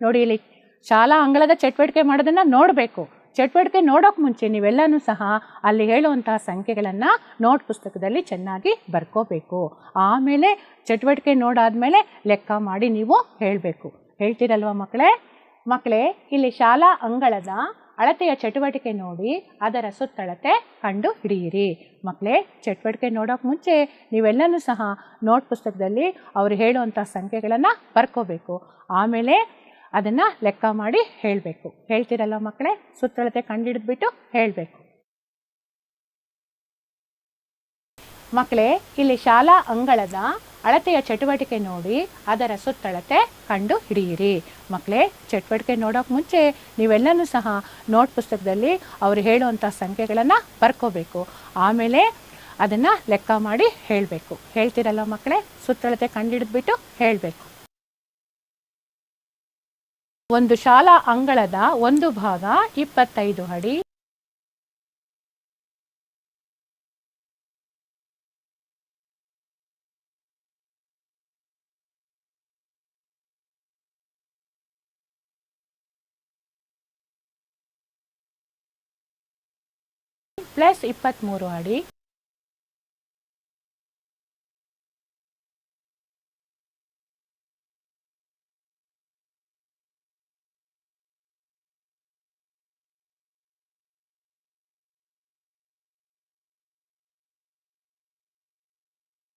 ನೋಡಿ ಇಲ್ಲಿ ಶಾಲಾ ಅಂಗಳದ ಚಟುವಟಿಕೆ ಮಾಡೋದನ್ನು ನೋಡಬೇಕು. ಚಟುವಟಿಕೆ ನೋಡೋಕೆ ಮುಂಚೆ ನೀವೆಲ್ಲನೂ ಸಹ ಅಲ್ಲಿ ಹೇಳುವಂತಹ ಸಂಖ್ಯೆಗಳನ್ನು ನೋಟ್ ಪುಸ್ತಕದಲ್ಲಿ ಚೆನ್ನಾಗಿ ಬರ್ಕೋಬೇಕು. ಆಮೇಲೆ ಚಟುವಟಿಕೆ ನೋಡಾದ್ಮೇಲೆ ಲೆಕ್ಕ ಮಾಡಿ ನೀವು ಹೇಳಬೇಕು. ಹೇಳ್ತೀರಲ್ವ ಮಕ್ಕಳೇ? ಮಕ್ಕಳೇ, ಇಲ್ಲಿ ಶಾಲಾ ಅಂಗಳದ ಅಳತೆಯ ಚಟುವಟಿಕೆ ನೋಡಿ, ಅದರ ಸುತ್ತಳತೆ ಕಂಡು ಹಿಡಿಯಿರಿ ಮಕ್ಕಳೇ, ಚಟುವಟಿಕೆ ನೋಡೋಕೆ ಮುಂಚೆ ನೀವೆಲ್ಲನೂ ಸಹ ನೋಟ್ ಪುಸ್ತಕದಲ್ಲಿ ಅವರು ಹೇಳುವಂಥ ಸಂಖ್ಯೆಗಳನ್ನು ಬರ್ಕೋಬೇಕು. ಆಮೇಲೆ ಅದನ್ನು ಲೆಕ್ಕ ಮಾಡಿ ಹೇಳಬೇಕು. ಹೇಳ್ತೀರಲ್ಲ ಮಕ್ಕಳೇ, ಸುತ್ತಳತೆ ಕಂಡಿಡಿದ್ಬಿಟ್ಟು ಹೇಳಬೇಕು. ಮಕ್ಕಳೇ, ಇಲ್ಲಿ ಶಾಲಾ ಅಂಗಳದ ಅಳತೆಯ ಚಟುವಟಿಕೆ ನೋಡಿ, ಅದರ ಸುತ್ತಳತೆ ಕಂಡು ಹಿಡಿಯಿರಿ. ಮಕ್ಕಳೇ ಚಟುವಟಿಕೆ ನೋಡೋಕೆ ಮುಂಚೆ ನೀವೆಲ್ಲನೂ ಸಹ ನೋಟ್ ಪುಸ್ತಕದಲ್ಲಿ ಅವರು ಹೇಳುವಂಥ ಸಂಖ್ಯೆಗಳನ್ನು ಬರ್ಕೋಬೇಕು. ಆಮೇಲೆ ಅದನ್ನು ಲೆಕ್ಕ ಮಾಡಿ ಹೇಳಬೇಕು. ಹೇಳ್ತೀರಲ್ಲ ಮಕ್ಕಳೇ ಸುತ್ತಳತೆ ಕಂಡಿಡಿದ್ಬಿಟ್ಟು ಹೇಳಬೇಕು. ಒಂದು ಶಾಲಾ ಅಂಗಳದ ಒಂದು ಭಾಗ ಇಪ್ಪತ್ತೈದು ಅಡಿ. ಪ್ಲಸ್ ಇಪ್ಪತ್ತ್ಮೂರು ಅಡಿ.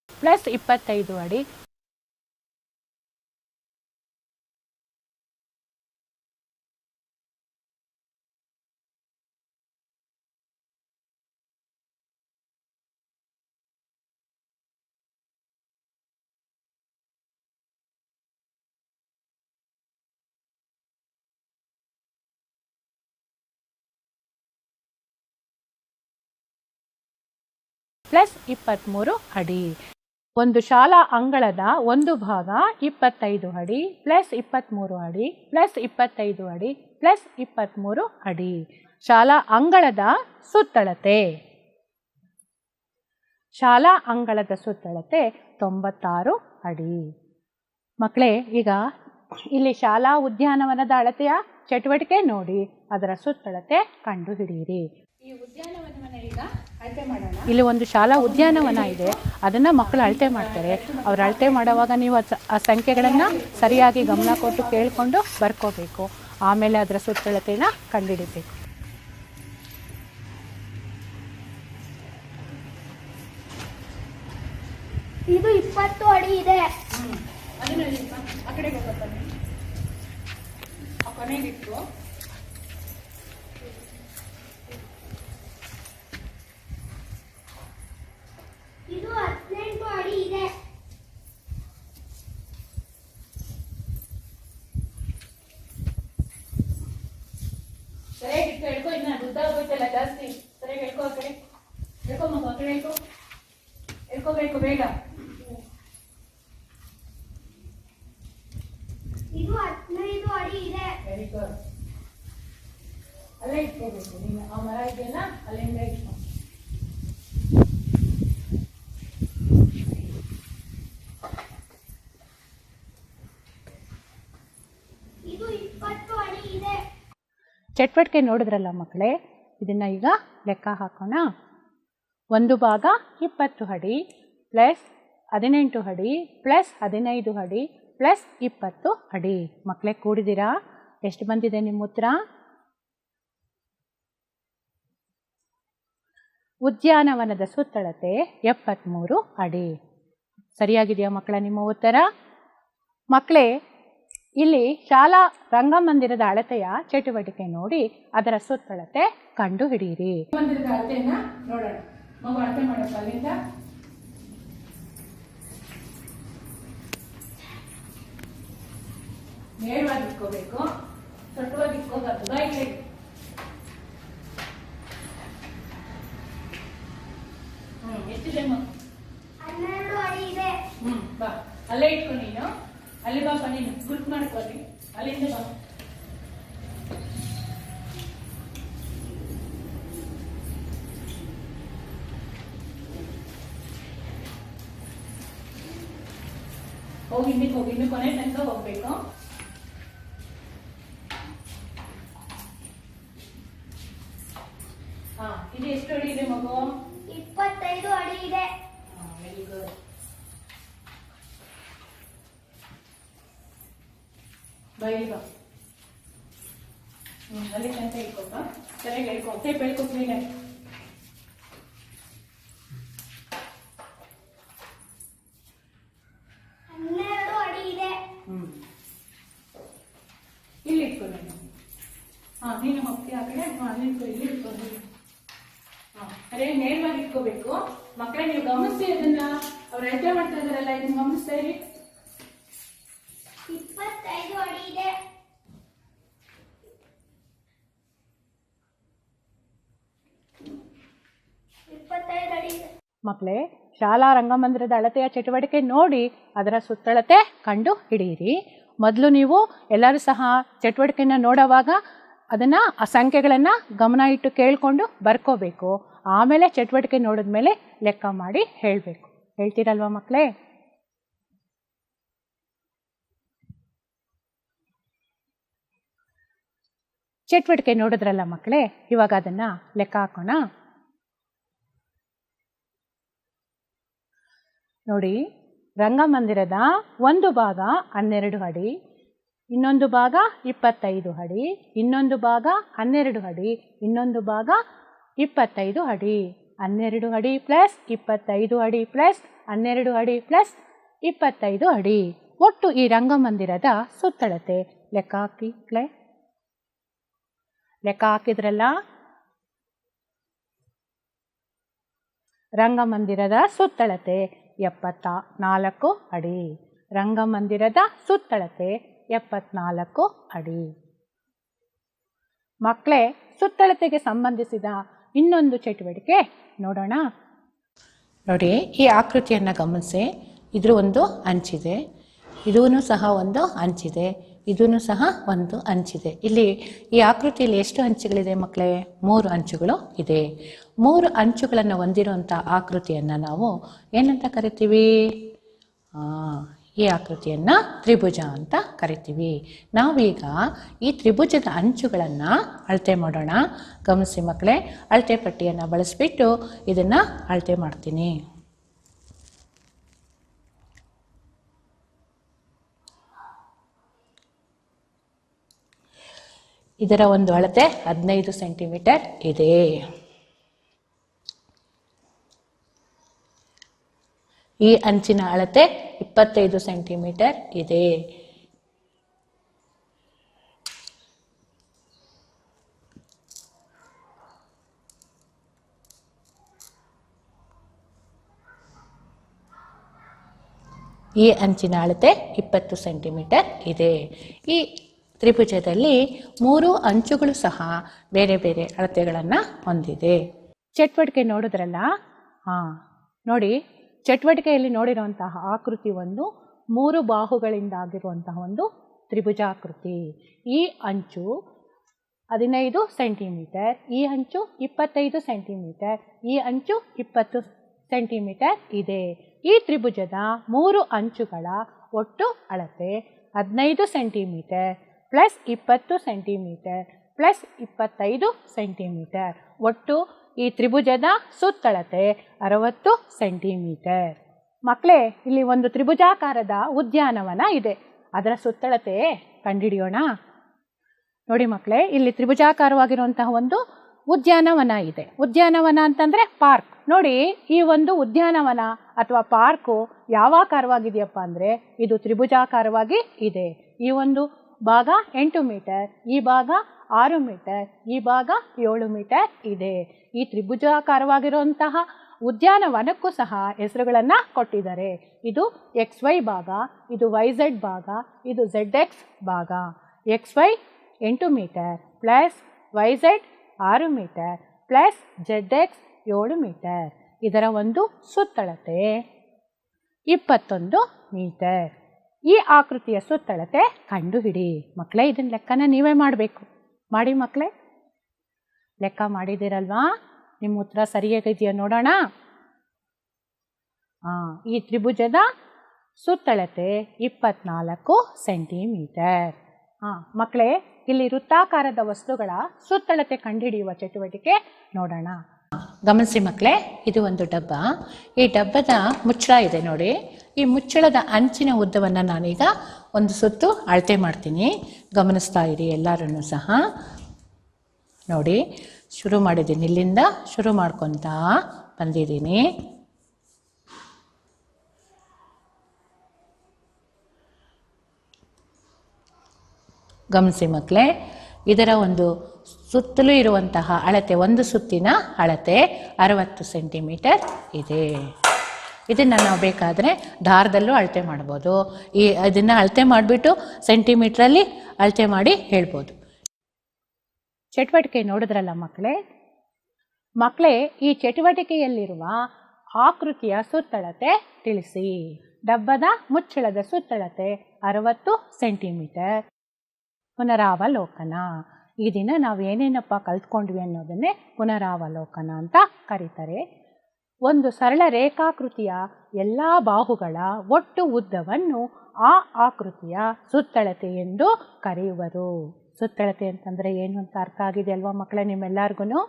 ಪ್ಲಸ್ ಇಪ್ಪತ್ತೈದು ಅಡಿ. ಪ್ಲಸ್ ಇಪ್ಪತ್ತ್ಮೂರು ಅಡಿ. ಒಂದು ಶಾಲಾ ಅಂಗಳದ ಒಂದು ಭಾಗ ಇಪ್ಪತ್ತೈದು ಅಡಿ, ಪ್ಲಸ್ ಇಪ್ಪತ್ತ್ಮೂರು ಅಡಿ, ಪ್ಲಸ್ ಇಪ್ಪತ್ತೈದು ಅಡಿ, ಪ್ಲಸ್ ಇಪ್ಪತ್ತ್ಮೂರು ಅಡಿ. ಶಾಲಾ ಅಂಗಳದ ಸುತ್ತಳತೆ. ಶಾಲಾ ಅಂಗಳದ ಸುತ್ತಳತೆ ತೊಂಬತ್ತಾರು ಅಡಿ. ಮಕ್ಕಳೇ ಈಗ ಇಲ್ಲಿ ಶಾಲಾ ಉದ್ಯಾನವನದ ಅಳತೆಯ ಚಟುವಟಿಕೆ ನೋಡಿ. ಅದರ ಸುತ್ತಳತೆ ಕಂಡು ಹಿಡಿಯಿರಿ ಈ ಉದ್ಯಾನವನವನ್ನ ಈಗ ಅಳತೆ ಮಾಡೋಣ. ಇಲ್ಲಿ ಒಂದು ಶಾಲಾ ಉದ್ಯಾನವನ ಇದೆ. ಅದನ್ನು ಮಕ್ಕಳು ಅಳತೆ ಮಾಡ್ತಾರೆ. ಅವ್ರು ಅಳತೆ ಮಾಡುವಾಗ ನೀವು ಆ ಸಂಖ್ಯೆಗಳನ್ನು ಸರಿಯಾಗಿ ಗಮನ ಕೊಟ್ಟು ಕೇಳಿಕೊಂಡು ಬರ್ಕೋಬೇಕು. ಆಮೇಲೆ ಅದರ ಸುತ್ತಳತೆನ ಕಂಡುಹಿಡಿಬೇಕು. ಇದು ಇಪ್ಪತ್ತು ಅಡಿ ಇದೆ. ಆ ಕಡೆಗೆ ಕೊನೆಗಿಟ್ಟು ಇದು ಹದಿನೆಂಟು ಅಡಿ ಇದೆ ಸರಿಯಾಗಿ ಇನ್ನ ಉದ್ದ ಆಗೋಯ್ತಲ್ಲ ಜಾಸ್ತಿ ಸರಿಯಾಗಿ ಹೇಳ್ಕೊ ಆ ಕಡೆ ಹೇಳ್ಕೊ ಮಗು ಬೇಗ ಇದು ಅಡಿ ಇದೆ ಅಲ್ಲೇ ಇಟ್ಕೋಬೇಕು ನೀನು ಆ ಮರ ಅಲ್ಲಿಂದ ಇಟ್ಕೊ. ಚಟುವಟಿಕೆ ನೋಡಿದ್ರಲ್ಲ ಮಕ್ಕಳೇ, ಇದನ್ನು ಈಗ ಲೆಕ್ಕ ಹಾಕೋಣ. ಒಂದು ಭಾಗ ಇಪ್ಪತ್ತು ಅಡಿ ಪ್ಲಸ್ ಹದಿನೆಂಟು ಅಡಿ ಪ್ಲಸ್ ಹದಿನೈದು ಅಡಿ ಪ್ಲಸ್ ಇಪ್ಪತ್ತು ಅಡಿ. ಮಕ್ಕಳೇ, ಕೂಡಿದ್ದೀರಾ? ಎಷ್ಟು ಬಂದಿದೆ ನಿಮ್ಮ ಉತ್ತರ? ಉದ್ಯಾನವನದ ಸುತ್ತಳತೆ ಎಪ್ಪತ್ತ್ಮೂರು ಅಡಿ. ಸರಿಯಾಗಿದೆಯಾ ಮಕ್ಕಳ ನಿಮ್ಮ ಉತ್ತರ? ಮಕ್ಕಳೇ ಇಲ್ಲಿ ಶಾಲಾ ರಂಗಮಂದಿರದ ಅಳತೆಯ ಚಟುವಟಿಕೆ ನೋಡಿ ಅದರ ಸುತ್ತಳತೆ ಕಂಡು ಹಿಡಿಯಿರಿ ಮಂದಿರದ ಅಳತೆಯನ್ನ ನೋಡೋಣ. ಮಗು ಅಳತೆ ಮಾಡಪ್ಪ ಅಲ್ಲಿಂದ. ನೇರವಾಗಿ ಇಟ್ಕೋಬೇಕು. ಸೊಟ್ಟವಾಗಿ ಇಟ್ಕೋಬಾರ್ದು. ಕೈ ಹ್ಮ್ ಎಷ್ಟಿದೆ ಮಗು ಹನ್ನೆರಡು ಅಡಿ ಇದೆ ಹ್ಮ್ ಬಾ. ಅಲ್ಲೇ ಇಟ್ಕೊ ನೀನು ಅಲ್ಲಿ ಬಾಪ ನೀನು ಗುರ್ತ್ ಮಾಡ್ಕೊಳ್ಳಿ ಅಲ್ಲಿಂದ ಬಾ ಹೋಗಿ ಹಿಂದಕ್ಕೆ ಹೋಗಿ ಇನ್ನು ಕೊನೆ ತನಕ ಹೋಗ್ಬೇಕು ಹಾ ಇದು ಎಷ್ಟು ಅಡಿ ಇದೆ ಮಗು ಇಪ್ಪತ್ತೈದು ಅಡಿ ಇದೆ ವೆರಿ ಗುಡ್ ಬೈಲಿ ಬಾ ಹ್ಞೂ ಅಲ್ಲಿ ತನಕ ಇಟ್ಕೊಪ್ಪ ಸರಿಯಾಗಿ ಹೇಳ್ಕೊ ಟೇಪ್ ಹೇಳ್ಕೊ ಕ್ಲೀನಾಗಿ ಹನ್ನೆರಡು ಅಡಿ ಇದೆ ಹ್ಞೂ ಇಲ್ಲಿ ಇಟ್ಕೊ ನೀನು ಹಾಂ ನೀನು ನೀನು ಅದೇ ನೇರವಾಗಿ ಇಟ್ಕೋಬೇಕು. ಮಕ್ಕಳೇ ನೀವು ಗಮನಿಸಿ ಅದನ್ನ. ಅವ್ರು ಅಳತೆ ಮಾಡ್ತಾ ಇದಾರಲ್ಲ ಇದನ್ನ ಗಮನಿಸ್ತಾ ಇರಿ. ಇಪ್ಪತ್ತೈದು ಅಡಿ ಇದೆ. ಇಪ್ಪತ್ತೈದು ಅಡಿ ಇದೆ. ಮಕ್ಕಳೇ ಶಾಲಾ ರಂಗಮಂದಿರದ ಅಳತೆಯ ಚಟುವಟಿಕೆ ನೋಡಿ ಅದರ ಸುತ್ತಳತೆ ಕಂಡು ಹಿಡಿಯಿರಿ. ಮೊದಲು ನೀವು ಎಲ್ಲರೂ ಸಹ ಚಟುವಟಿಕೆಯನ್ನು ನೋಡುವಾಗ ಅದನ್ನು ಆ ಸಂಖ್ಯೆಗಳನ್ನು ಗಮನ ಇಟ್ಟು ಕೇಳಿಕೊಂಡು ಬರ್ಕೋಬೇಕು. ಆಮೇಲೆ ಚಟುವಟಿಕೆ ನೋಡಿದ ಮೇಲೆ ಲೆಕ್ಕ ಮಾಡಿ ಹೇಳಬೇಕು. ಹೇಳ್ತೀರಲ್ವಾ ಮಕ್ಕಳೇ ಚಟುವಟಿಕೆ ನೋಡಿದ್ರಲ್ಲ ಮಕ್ಕಳೇ ಇವಾಗ ಅದನ್ನು ಲೆಕ್ಕ ಹಾಕೋಣ. ನೋಡಿ, ರಂಗಮಂದಿರದ ಒಂದು ಭಾಗ ಹನ್ನೆರಡು ಅಡಿ. ಇನ್ನೊಂದು ಭಾಗ ಇಪ್ಪತ್ತೈದು ಅಡಿ, ಇನ್ನೊಂದು ಭಾಗ ಹನ್ನೆರಡು ಅಡಿ, ಇನ್ನೊಂದು ಭಾಗ ಇಪ್ಪತ್ತೈದು ಅಡಿ. ಹನ್ನೆರಡು ಅಡಿ ಪ್ಲಸ್ ಇಪ್ಪತ್ತೈದು ಅಡಿ ಪ್ಲಸ್ ಹನ್ನೆರಡು ಅಡಿ ಪ್ಲಸ್ ಇಪ್ಪತ್ತೈದು ಅಡಿ. ಒಟ್ಟು ಈ ರಂಗಮಂದಿರದ ಸುತ್ತಳತೆ ಲೆಕ್ಕ ಹಾಕಿ ಕ್ಲೇ ಲೆಕ್ಕ ಹಾಕಿದ್ರಲ್ಲ? ರಂಗಮಂದಿರದ ಸುತ್ತಳತೆ ಎಪ್ಪತ್ತ ನಾಲ್ಕು ಅಡಿ. ರಂಗಮಂದಿರದ ಸುತ್ತಳತೆ ಎಪ್ಪತ್ನಾಲ್ಕು ಅಡಿ. ಮಕ್ಕಳೇ, ಸುತ್ತಳತೆಗೆ ಸಂಬಂಧಿಸಿದ ಇನ್ನೊಂದು ಚಟುವಟಿಕೆ ನೋಡೋಣ. ನೋಡಿ, ಈ ಆಕೃತಿಯನ್ನು ಗಮನಿಸಿ. ಇದ್ರ ಒಂದು ಅಂಚಿದೆ. ಇದೂ ಸಹ ಒಂದು ಅಂಚಿದೆ. ಇದೂ ಸಹ ಒಂದು ಅಂಚಿದೆ. ಇಲ್ಲಿ ಈ ಆಕೃತಿಯಲ್ಲಿ ಎಷ್ಟು ಅಂಚುಗಳಿದೆ ಮಕ್ಕಳೇ? ಮೂರು ಅಂಚುಗಳು ಇದೆ. ಮೂರು ಅಂಚುಗಳನ್ನು ಹೊಂದಿರುವಂಥ ಆಕೃತಿಯನ್ನು ನಾವು ಏನಂತ ಕರಿತೀವಿ? ಈ ಆಕೃತಿಯನ್ನು ತ್ರಿಭುಜ ಅಂತ ಕರಿತೀವಿ. ನಾವೀಗ ಈ ತ್ರಿಭುಜದ ಅಂಚುಗಳನ್ನು ಅಳತೆ ಮಾಡೋಣ. ಗಮನಿಸಿ ಮಕ್ಕಳೇ, ಅಳತೆ ಪಟ್ಟಿಯನ್ನು ಬಳಸಿಬಿಟ್ಟು ಇದನ್ನು ಅಳತೆ ಮಾಡ್ತೀನಿ. ಇದರ ಒಂದು ಅಳತೆ ಹದಿನೈದು ಸೆಂಟಿಮೀಟರ್ ಇದೆ. ಈ ಅಂಚಿನ ಅಳತೆ ಇಪ್ಪತ್ತೈದು ಸೆಂಟಿಮೀಟರ್ ಇದೆ. ಈ ಅಂಚಿನ ಅಳತೆ ಇಪ್ಪತ್ತು ಸೆಂಟಿಮೀಟರ್ ಇದೆ. ಈ ತ್ರಿಭುಜದಲ್ಲಿ ಮೂರು ಅಂಚುಗಳು ಸಹ ಬೇರೆ ಬೇರೆ ಅಳತೆಗಳನ್ನು ಹೊಂದಿದೆ. ಚಟುವಟಿಕೆ ನೋಡಿದ್ರಲ್ಲ? ಹಾಂ, ನೋಡಿ. ಚಟುವಟಿಕೆಯಲ್ಲಿ ನೋಡಿರುವಂತಹ ಆಕೃತಿ ಒಂದು, ಮೂರು ಬಾಹುಗಳಿಂದ ಆಗಿರುವಂತಹ ಒಂದು ತ್ರಿಭುಜಾಕೃತಿ. ಈ ಅಂಚು ಹದಿನೈದು ಸೆಂಟಿಮೀಟರ್, ಈ ಅಂಚು ಇಪ್ಪತ್ತೈದು ಸೆಂಟಿಮೀಟರ್, ಈ ಅಂಚು ಇಪ್ಪತ್ತು ಸೆಂಟಿಮೀಟರ್ ಇದೆ. ಈ ತ್ರಿಭುಜದ ಮೂರು ಅಂಚುಗಳ ಒಟ್ಟು ಅಳತೆ ಹದಿನೈದು ಸೆಂಟಿಮೀಟರ್ ಪ್ಲಸ್ ಇಪ್ಪತ್ತು ಸೆಂಟಿಮೀಟರ್ ಪ್ಲಸ್ ಇಪ್ಪತ್ತೈದು ಸೆಂಟಿಮೀಟರ್. ಒಟ್ಟು ಈ ತ್ರಿಭುಜದ ಸುತ್ತಳತೆ ಅರವತ್ತು ಸೆಂಟಿಮೀಟರ್. ಮಕ್ಕಳೇ ಇಲ್ಲಿ ಒಂದು ತ್ರಿಭುಜಾಕಾರದ ಉದ್ಯಾನವನ ಇದೆ. ಅದರ ಸುತ್ತಳತೆ ಕಂಡುಹಿಡಿಯೋಣ. ನೋಡಿ ಮಕ್ಕಳೇ ಇಲ್ಲಿ ತ್ರಿಭುಜಾಕಾರವಾಗಿರುವಂತಹ ಒಂದು ಉದ್ಯಾನವನ ಇದೆ. ಉದ್ಯಾನವನ ಅಂತಂದರೆ ಪಾರ್ಕ್. ನೋಡಿ, ಈ ಒಂದು ಉದ್ಯಾನವನ ಅಥವಾ ಪಾರ್ಕು ಯಾವ ಆಕಾರವಾಗಿದೆಯಪ್ಪ ಅಂದರೆ ಇದು ತ್ರಿಭುಜಾಕಾರವಾಗಿ ಇದೆ. ಈ ಒಂದು ಭಾಗ ಎಂಟು ಮೀಟರ್, ಈ ಭಾಗ ಆರು ಮೀಟರ್, ಈ ಭಾಗ ಏಳು ಮೀಟರ್ ಇದೆ. ಈ ತ್ರಿಭುಜಾಕಾರವಾಗಿರುವಂತಹ ಉದ್ಯಾನವನಕ್ಕೂ ಸಹ ಹೆಸರುಗಳನ್ನು ಕೊಟ್ಟಿದ್ದಾರೆ. ಇದು ಎಕ್ಸ್ ವೈ ಭಾಗ, ಇದು ವೈ ಝೆಡ್ ಭಾಗ, ಇದು ಝೆಡ್ ಎಕ್ಸ್ ಭಾಗ. ಎಕ್ಸ್ ವೈ ಎಂಟು ಮೀಟರ್ ಪ್ಲಸ್ ವೈ ಝೆಡ್ ಆರು ಮೀಟರ್ ಪ್ಲಸ್ ಝೆಡ್ ಎಕ್ಸ್ ಏಳು ಮೀಟರ್. ಇದರ ಒಂದು ಸುತ್ತಳತೆ ಇಪ್ಪತ್ತೊಂದು ಮೀಟರ್. ಈ ಆಕೃತಿಯ ಸುತ್ತಳತೆ ಕಂಡುಹಿಡಿ. ಮಕ್ಕಳೇ ಇದನ್ನ ಲೆಕ್ಕನ ನೀವೇ ಮಾಡಬೇಕು. ಮಾಡಿ ಮಕ್ಕಳೇ ಲೆಕ್ಕ ಮಾಡಿದ್ದೀರಲ್ವಾ? ನಿಮ್ಮ ಉತ್ತರ ಸರಿಯಾಗಿದೆಯಾ ನೋಡೋಣ. ಹಾಂ ಈ ತ್ರಿಭುಜದ ಸುತ್ತಳತೆ ಇಪ್ಪತ್ನಾಲ್ಕು ಸೆಂಟಿಮೀಟರ್. ಹಾಂ ಮಕ್ಕಳೇ ಇಲ್ಲಿ ವೃತ್ತಾಕಾರದ ವಸ್ತುಗಳ ಸುತ್ತಳತೆ ಕಂಡುಹಿಡಿಯುವ ಚಟುವಟಿಕೆ ನೋಡೋಣ. ಗಮನಿಸಿ ಮಕ್ಕಳೇ ಇದು ಒಂದು ಡಬ್ಬ. ಈ ಡಬ್ಬದ ಮುಚ್ಚಳ ಇದೆ ನೋಡಿ. ಈ ಮುಚ್ಚಳದ ಅಂಚಿನ ಉದ್ದವನ್ನು ನಾನೀಗ ಒಂದು ಸುತ್ತು ಅಳತೆ ಮಾಡ್ತೀನಿ. ಗಮನಿಸ್ತಾ ಇರಿ ಎಲ್ಲರೂ ಸಹ. ನೋಡಿ, ಶುರು ಮಾಡಿದ್ದೀನಿ. ಇಲ್ಲಿಂದ ಶುರು ಮಾಡ್ಕೊತಾ ಬಂದಿದ್ದೀನಿ. ಗಮನಿಸಿ ಮಕ್ಕಳೇ, ಇದರ ಒಂದು ಸುತ್ತಲೂ ಇರುವಂತಹ ಅಳತೆ, ಒಂದು ಸುತ್ತಿನ ಅಳತೆ ಅರವತ್ತು ಸೆಂಟಿಮೀಟರ್ ಇದೆ. ಇದನ್ನು ನಾವು ಬೇಕಾದರೆ ದಾರದಲ್ಲೂ ಅಳತೆ ಮಾಡ್ಬೋದು. ಈ ಇದನ್ನು ಅಳತೆ ಮಾಡಿಬಿಟ್ಟು ಸೆಂಟಿಮೀಟ್ರಲ್ಲಿ ಅಳತೆ ಮಾಡಿ ಹೇಳ್ಬೋದು. ಚಟುವಟಿಕೆ ನೋಡಿದ್ರಲ್ಲ ಮಕ್ಕಳೇ? ಮಕ್ಕಳೇ, ಈ ಚಟುವಟಿಕೆಯಲ್ಲಿರುವ ಆಕೃತಿಯ ಸುತ್ತಳತೆ ತಿಳಿಸಿ. ಡಬ್ಬದ ಮುಚ್ಚಳದ ಸುತ್ತಳತೆ ಅರವತ್ತು ಸೆಂಟಿಮೀಟರ್. ಪುನರಾವಲೋಕನ. ಈ ದಿನ ನಾವು ಏನೇನಪ್ಪ ಕಲ್ತ್ಕೊಂಡ್ವಿ ಅನ್ನೋದನ್ನೇ ಪುನರಾವಲೋಕನ ಅಂತ ಕರೀತಾರೆ. ಒಂದು ಸರಳ ರೇಖಾಕೃತಿಯ ಎಲ್ಲ ಬಾಹುಗಳ ಒಟ್ಟು ಉದ್ದವನ್ನು ಆ ಆಕೃತಿಯ ಸುತ್ತಳತೆ ಎಂದು ಕರೆಯುವರು. ಸುತ್ತಳತೆ ಅಂತಂದರೆ ಏನು ಅಂತ ಅರ್ಥ ಆಗಿದೆ ಅಲ್ವಾ ಮಕ್ಕಳೇ ನಿಮ್ಮೆಲ್ಲರಿಗೂ?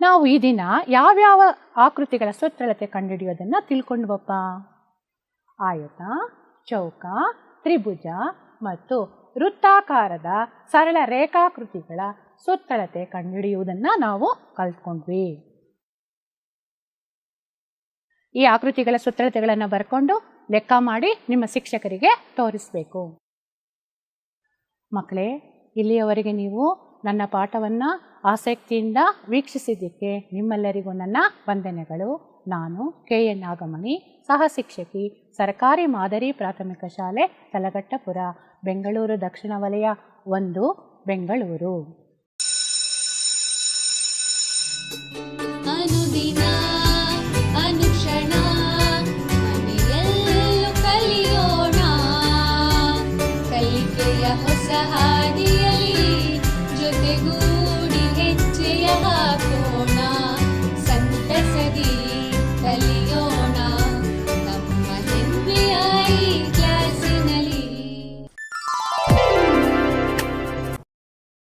ನಾವು ಈ ದಿನ ಯಾವ್ಯಾವ ಆಕೃತಿಗಳ ಸುತ್ತಳತೆ ಕಂಡುಹಿಡಿಯೋದನ್ನು ತಿಳ್ಕೊಂಡ್ವಪ್ಪ? ಆಯತ, ಚೌಕ, ತ್ರಿಭುಜ ಮತ್ತು ವೃತ್ತಾಕಾರದ ಸರಳ ರೇಖಾಕೃತಿಗಳ ಸುತ್ತಳತೆ ಕಂಡುಹಿಡಿಯುವುದನ್ನು ನಾವು ಕಲ್ತ್ಕೊಂಡ್ವಿ. ಈ ಆಕೃತಿಗಳ ಸುತ್ತಳತೆಗಳನ್ನು ಬರ್ಕೊಂಡು ಲೆಕ್ಕ ಮಾಡಿ ನಿಮ್ಮ ಶಿಕ್ಷಕರಿಗೆ ತೋರಿಸಬೇಕು. ಮಕ್ಕಳೇ ಇಲ್ಲಿಯವರೆಗೆ ನೀವು ನನ್ನ ಪಾಠವನ್ನು ಆಸಕ್ತಿಯಿಂದ ವೀಕ್ಷಿಸಿದ್ದಕ್ಕೆ ನಿಮ್ಮೆಲ್ಲರಿಗೂ ನನ್ನ ವಂದನೆಗಳು. ನಾನು ಕೆ. ಎನ್. ನಾಗಮಣಿ, ಸಹ ಶಿಕ್ಷಕಿ, ಸರ್ಕಾರಿ ಮಾದರಿ ಪ್ರಾಥಮಿಕ ಶಾಲೆ ತಲಗಟ್ಟಪುರ ಬೆಂಗಳೂರು ದಕ್ಷಿಣ ವಲಯ ಒಂದು, ಬೆಂಗಳೂರು. Thank you.